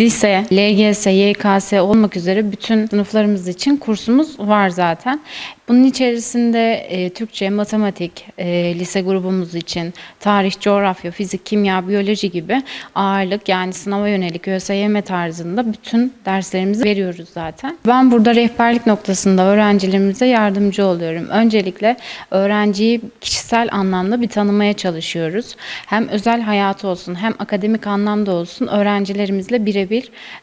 Lise, LGS, YKS olmak üzere bütün sınıflarımız için kursumuz var zaten. Bunun içerisinde e, Türkçe, matematik, e, lise grubumuz için tarih, coğrafya, fizik, kimya, biyoloji gibi ağırlık yani sınava yönelik ÖSYM tarzında bütün derslerimizi veriyoruz zaten. Ben burada rehberlik noktasında öğrencilerimize yardımcı oluyorum. Öncelikle öğrenciyi kişisel anlamda bir tanımaya çalışıyoruz. Hem özel hayatı olsun hem akademik anlamda olsun öğrencilerimizle birebir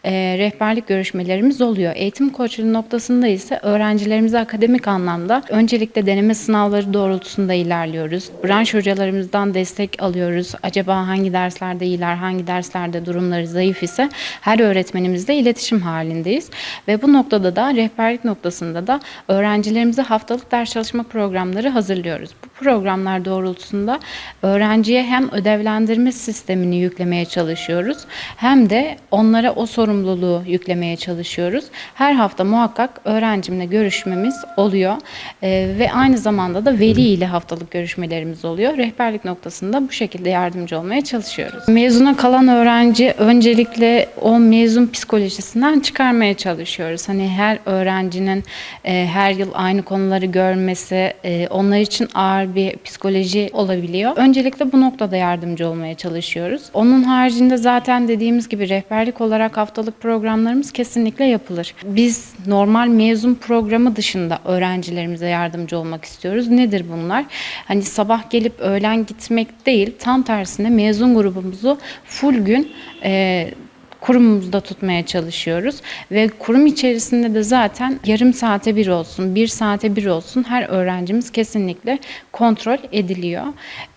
e, rehberlik görüşmelerimiz oluyor. Eğitim koçluğu noktasında ise öğrencilerimize akademik anlamda öncelikle deneme sınavları doğrultusunda ilerliyoruz. Branş hocalarımızdan destek alıyoruz. Acaba hangi derslerde iyiler, hangi derslerde durumları zayıf ise her öğretmenimizle iletişim halindeyiz. Ve bu noktada da rehberlik noktasında da öğrencilerimize haftalık ders çalışma programları hazırlıyoruz. Bu programlar doğrultusunda öğrenciye hem ödevlendirme sistemini yüklemeye çalışıyoruz hem de onlara o sorumluluğu yüklemeye çalışıyoruz. Her hafta muhakkak öğrencimle görüşmemiz oluyor Ee, ve aynı zamanda da veli ile haftalık görüşmelerimiz oluyor. Rehberlik noktasında bu şekilde yardımcı olmaya çalışıyoruz. Mezuna kalan öğrenci öncelikle o mezun psikolojisinden çıkarmaya çalışıyoruz. Hani her öğrencinin e, her yıl aynı konuları görmesi e, onlar için ağır bir psikoloji olabiliyor. Öncelikle bu noktada yardımcı olmaya çalışıyoruz. Onun haricinde zaten dediğimiz gibi rehberlik olarak haftalık programlarımız kesinlikle yapılır. Biz normal mezun programı dışında öğrencilerimize yardımcı olmak istiyoruz. Nedir bunlar? Hani sabah gelip öğlen gitmek değil, tam tersine mezun grubumuzu full gün e, kurumumuzda tutmaya çalışıyoruz ve kurum içerisinde de zaten yarım saate bir olsun, bir saate bir olsun her öğrencimiz kesinlikle kontrol ediliyor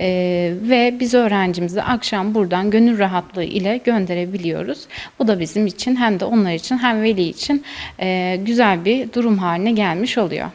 Ee, ve biz öğrencimizi akşam buradan gönül rahatlığı ile gönderebiliyoruz. Bu da bizim için hem de onlar için hem veli için e, güzel bir durum haline gelmiş oluyor.